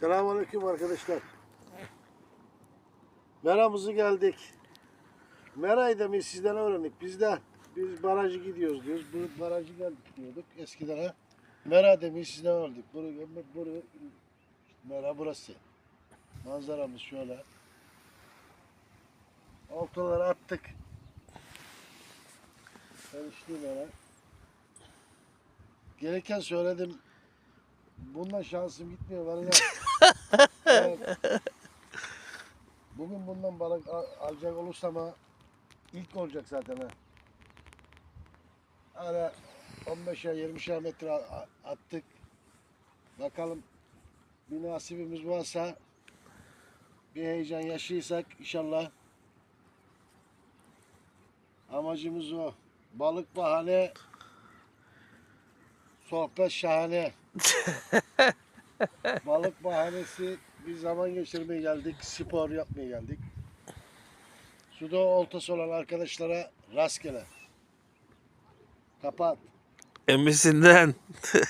Selamünaleyküm arkadaşlar. Meramızı geldik. Merayı biz sizden öğrendik. Biz de biz barajı gidiyoruz diyoruz. Bu barajı geldik diyorduk eskiden ha. Mera demeyi sizden öğrendik. Bunu, bunu, Mera burası. Manzaramız şöyle. Oltaları attık. Karıştı Mera. Gereken söyledim. Bundan şansım gitmiyor var ya. Bugün bundan balık al- alacak olursam ha ilk olacak zaten ha. Ara 15'er 20'şer metre a- a- attık. Bakalım bir nasibimiz varsa bir heyecan yaşıyorsak inşallah amacımız o. Balık bahane sohbet şahane. Balık bahanesi bir zaman geçirmeye geldik, spor yapmaya geldik. Suda oltası olan arkadaşlara rastgele. Kapat. Emisinden.